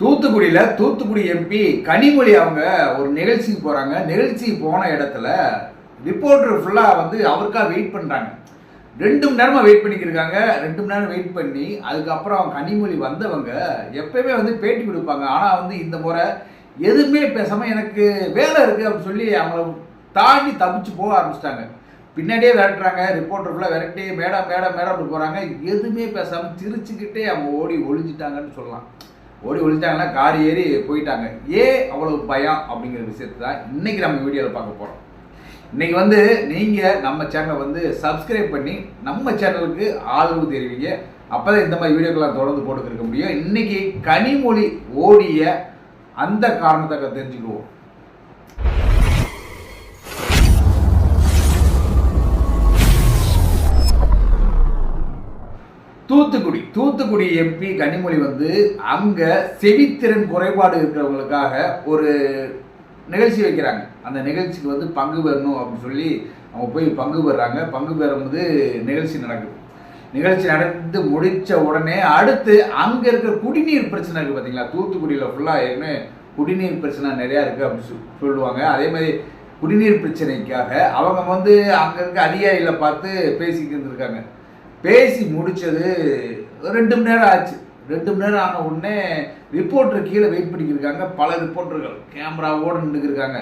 தூத்துக்குடியில் தூத்துக்குடி எம்பி கனிமொழி அவங்க ஒரு நிகழ்ச்சிக்கு போகிறாங்க நிகழ்ச்சிக்கு போன இடத்துல ரிப்போர்ட்டர் ஃபுல்லாக வந்து அவருக்காக வெயிட் பண்ணுறாங்க ரெண்டு மணி நேரமாக வெயிட் பண்ணிக்கிருக்காங்க ரெண்டு மணி நேரம் வெயிட் பண்ணி அதுக்கப்புறம் கனிமொழி வந்தவங்க எப்பயுமே வந்து பேட்டி கொடுப்பாங்க. ஆனால் வந்து இந்த முறை எதுவுமே பேசாமல் எனக்கு வேலை இருக்குது அப்படின்னு சொல்லி அவங்கள தாண்டி தப்பிச்சு போக ஆரம்பிச்சிட்டாங்க. பின்னாடியே விரட்டுறாங்க. ரிப்போர்ட்டர் ஃபுல்லாக விரட்டி மேடம் மேடம் மேடம் போகிறாங்க எதுவுமே பேசாமல் சிரிச்சுக்கிட்டே அவங்க ஓடி ஒழிஞ்சிட்டாங்கன்னு சொல்லலாம். ஓடி ஒழிஞ்சாங்கன்னா கார் ஏறி போயிட்டாங்க. ஏன் அவ்வளோ பயம் அப்படிங்கிற விஷயத்தை தான் இன்னைக்கு நம்ம வீடியோவில் பார்க்க போகிறோம் இன்னைக்கு வந்து நீங்கள் நம்ம சேனலை வந்து சப்ஸ்கிரைப் பண்ணி நம்ம சேனலுக்கு ஆதரவு தெரிவிங்க. அப்போ தான் இந்த மாதிரி வீடியோக்கெல்லாம் தொடர்ந்து போட்டுக்கிருக்க முடியும். இன்னைக்கு கனிமொழி ஓடிய அந்த காரணத்தை தெரிஞ்சுக்குவோம். தூத்துக்குடி தூத்துக்குடி எம்பி கனிமொழி வந்து அங்கே செவித்திறன் குறைபாடு இருக்கிறவங்களுக்காக ஒரு நிகழ்ச்சி வைக்கிறாங்க. அந்த நிகழ்ச்சிக்கு வந்து பங்கு பெறணும் அப்படின்னு சொல்லி அவங்க போய் பங்கு பெறாங்க. பங்கு பெறும்போது நிகழ்ச்சி நடக்குது. நிகழ்ச்சி நடந்து முடித்த உடனே அடுத்து அங்கே இருக்கிற குடிநீர் பிரச்சனை இருக்குது பார்த்தீங்களா தூத்துக்குடியில் ஃபுல்லாக ஏற்கனவே குடிநீர் பிரச்சனை நிறையா இருக்குது அப்படின்னு சொல்லி சொல்லுவாங்க. அதே மாதிரி குடிநீர் பிரச்சனைக்காக அவங்க வந்து அங்கே இருக்க அதிகாரிகளை பார்த்து பேசிக்கிட்டு இருந்திருக்காங்க. பேசி முடித்தது ரெண்டு மணி நேரம் ஆச்சு. ரெண்டு மணி நேரம் ஆன உடனே ரிப்போர்ட்டர் கீழே வெயிட் பண்ணிக்கிருக்காங்க பல ரிப்போர்ட்டர்கள் கேமராவோடு நின்றுக்கிருக்காங்க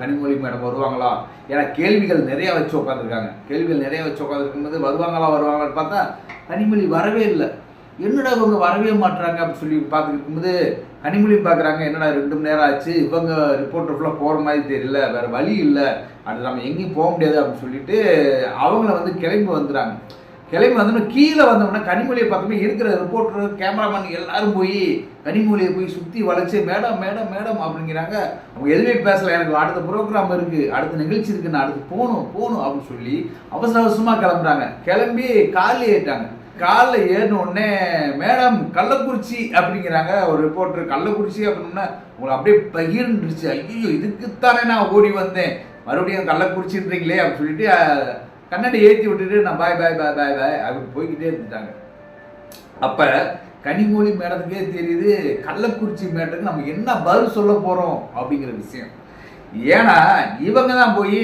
கனிமொழி மேடம் வருவாங்களா? ஏன்னா கேள்விகள் நிறைய வச்சு உட்காந்துருக்காங்க கேள்விகள் நிறைய வச்சு உட்காந்துருக்கும்போது வருவாங்களா வருவாங்களான்னு பார்த்தா கனிமொழி வரவே இல்லை. என்னடா இவங்க வரவே மாட்றாங்க அப்படின்னு சொல்லி பார்த்துட்டு கனிமொழி பார்க்குறாங்க என்னடா ரெண்டு மணி நேரம் ஆச்சு. இவங்க ரிப்போர்ட்டர் ஃபுல்லாக போகிற மாதிரி தெரியல. வேறு வழி இல்லை. அது நம்ம எங்கேயும் போக முடியாது அப்படின்னு சொல்லிட்டு அவங்கள வந்து கிளம்பி வந்துடுறாங்க. கிளம்பி வந்தோம்னா கீழே வந்தோம்னா கனிமொழியை பக்கமே இருக்கிற ரிப்போர்ட்டர் கேமராமேன் எல்லாரும் போய் கனிமொழியை போய் சுற்றி வளைச்சு மேடம் மேடம் மேடம் அப்படிங்கிறாங்க. அவங்க எதுவுமே பேசல. எனக்கு அடுத்த ப்ரோக்ராம் இருக்குது அடுத்த நிகழ்ச்சி இருக்கு நான் அடுத்து போகணும் போகணும் அப்படின்னு சொல்லி அவசர அவசரமாக கிளம்புறாங்க. கிளம்பி காலில் ஏறிட்டாங்க. காலில் ஏறின உடனே மேடம் கள்ளக்குறிச்சி அப்படிங்கிறாங்க ஒரு ரிப்போர்ட்டர் கள்ளக்குறிச்சி அப்படின்னா உங்களை அப்படியே பகிர்ந்துருச்சு. ஐயோ இதுக்குத்தானே நான் ஓடி வந்தேன். மறுபடியும் கள்ளக்குறிச்சின்றீங்களே அப்படின்னு சொல்லிட்டு கண்ணாடி ஏற்றி விட்டுட்டு நான் பாய் பாய் பாய் பாய் பாய் அப்படி போய்கிட்டே இருந்துட்டாங்க. அப்போ கனிமொழி மேடத்துக்கே தெரியுது கள்ளக்குறிச்சி மேடத்துக்கு நம்ம என்ன பதில் சொல்ல போகிறோம் அப்படிங்கிற விஷயம். ஏன்னா இவங்க தான் போய்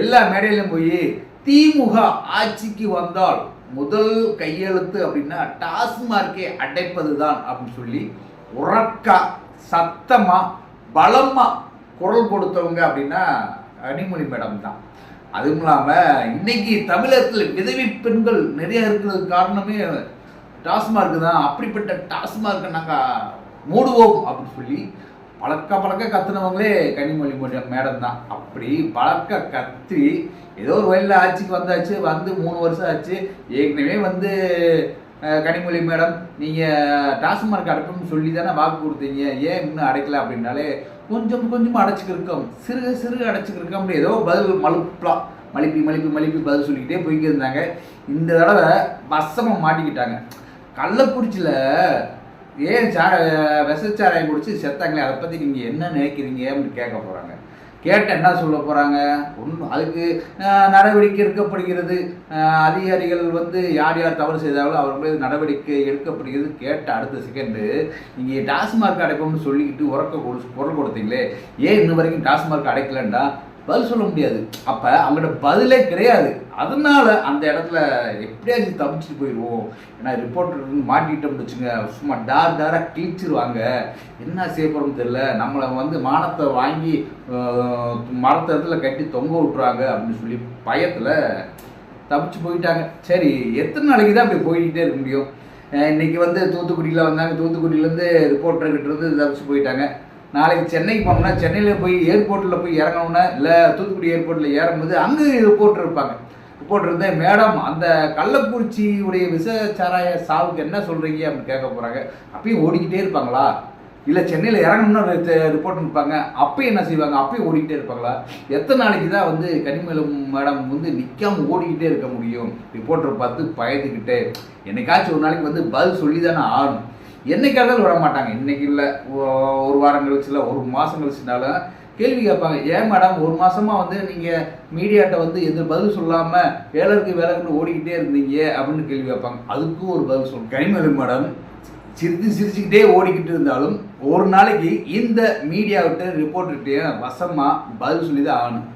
எல்லா மேடையிலும் போய் திமுக ஆட்சிக்கு வந்தால் முதல் கையெழுத்து அப்படின்னா டாஸ்மார்க்கை அடைப்பது தான் அப்படின்னு சொல்லி உறக்கா சத்தமாக பலமாக குரல் கொடுத்தவங்க அப்படின்னா கனிமொழி மேடம் தான். அதுவும் இல்லாமல் இன்னைக்கு தமிழகத்தில் விதவி பெண்கள் நிறைய இருக்கிறது காரணமே டாஸ்மார்க் தான். அப்படிப்பட்ட டாஸ்மார்க்கை நாங்கள் மூடுவோம் அப்படின்னு சொல்லி பழக்க பழக்க கத்துனவங்களே கனிமொழி மொழி- மேடம் தான். அப்படி பழக்க கத்தி ஏதோ ஒரு வயலில் ஆட்சிக்கு வந்தாச்சு வந்து மூணு வருஷம் ஆச்சு. ஏற்கனவே வந்து கனிமொழி மேடம் நீங்கள் டாஸ்மார்க் அடைப்போம்னு சொல்லி தானே வாக்கு கொடுத்தீங்க. ஏன் இன்னும் அடைக்கல அப்படின்னாலே கொஞ்சம் கொஞ்சம் அடைச்சிக்கிருக்கோம். சிறுக சிறுக அடைச்சிக்கிருக்கோம் ஏதோ பதில் மலுப்பலாம் மலிப்பி மலிப்பி மலிப்பி பதில் சொல்லிக்கிட்டே போய்க்கிட்டு இருந்தாங்க இந்த தடவை வசமாக மாட்டிக்கிட்டாங்க. கள்ளக்குறிச்சியில் ஏன் சா விஷச்சாராயம் குடிச்சு செத்தாங்களே அதை பற்றி நீங்கள் என்ன நினைக்கிறீங்க அப்படின்னு கேட்க போகிறாங்க கேட்ட என்ன சொல்ல போகிறாங்க ஒன்றும் அதுக்கு நடவடிக்கை எடுக்கப்படுகிறது. அதிகாரிகள் வந்து யார் யார் தவறு செய்தார்களோ அவர் மீது நடவடிக்கை எடுக்கப்படுகிறது. கேட்ட அடுத்த செகண்டு நீங்கள் டாஸ்மார்க் அடைப்போம்னு சொல்லிக்கிட்டு உறக்க கொடு குரல் கொடுத்தீங்களே. ஏன் இன்ன வரைக்கும் டாஸ்மார்க் அடைக்கலண்டா? பதில் சொல்ல முடியாது. அப்ப அவங்கள்ட்ட பதிலே கிடையாது. அதனால அந்த இடத்துல எப்படியாச்சும் தப்பிச்சுட்டு போயிடுவோம். ஏன்னா ரிப்போர்ட்டர் மாட்டிக்கிட்டோம்னு வச்சுங்க சும்மா டார் டாராக கிழிச்சிருவாங்க. என்ன செய்ய போகிறோம்னு தெரியல. நம்மளை வந்து மானத்தை வாங்கி ஆஹ், மரத்த இடத்துல கட்டி தொங்க விட்டுருவாங்க அப்படின்னு சொல்லி பயத்தில் தப்பிச்சு போயிட்டாங்க. சரி எத்தனை நாளைக்கு தான் அப்படி போய்கிட்டே இருக்க முடியும்? இன்னைக்கு வந்து தூத்துக்குடியில் வந்தாங்க. தூத்துக்குடியிலேருந்து ரிப்போர்ட்டர்கிட்ட இருந்து தப்பிச்சு போயிட்டாங்க. நாளைக்கு சென்னைக்கு போனோம்னா சென்னையில் போய் ஏர்போர்ட்டில் போய் இறங்கணும்னா இல்லை தூத்துக்குடி ஏர்போர்ட்டில் ஏறும்போது அங்கே ரிப்போர்ட்டர் இருப்பாங்க ரிப்போர்ட்டர் இருந்து மேடம் அந்த கள்ளக்குறிச்சியுடைய விஷ சாராய சாவுக்கு என்ன சொல்கிறீங்க அப்படின்னு கேட்க போகிறாங்க அப்பயும் ஓடிக்கிட்டே இருப்பாங்களா? இல்லை சென்னையில் இறங்கணும்னு ரிப்போர்ட் இருப்பாங்க. அப்பயும் என்ன செய்வாங்க? அப்பயும் ஓடிக்கிட்டே இருப்பாங்களா? எத்தனை நாளைக்கு தான் வந்து கனிமேலும் மேடம் வந்து நிற்காம ஓடிக்கிட்டே இருக்க முடியும்? ரிப்போர்ட்டர் பார்த்து பயந்துக்கிட்டே என்னைக்காச்சும் ஒரு நாளைக்கு வந்து பதில் சொல்லி தானே ஆகணும். என்னைக்காவது விட மாட்டாங்க. இன்னைக்கு இல்லை ஒரு வாரம் கழிச்சு இல்லை ஒரு மாதம் கழிச்சுனாலும் கேள்வி கேட்பாங்க. ஏன் மேடம் ஒரு மாசமா வந்து நீங்க மீடியாட்ட வந்து எது பதில் சொல்லாம வேலைக்கு வேலைக்குன்னு ஓடிக்கிட்டே இருந்தீங்க அப்படின்னு கேள்வி கேட்பாங்க. அதுக்கும் ஒரு பதில் சொல்லும் கனிமொழி மேடம் சிரித்து சிரிச்சுக்கிட்டே ஓடிக்கிட்டு இருந்தாலும் ஒரு நாளைக்கு இந்த மீடியாவிட்ட ரிப்போர்ட்டர்கிட்டயே வசமாக பதில் சொல்லி தான் ஆகணும்.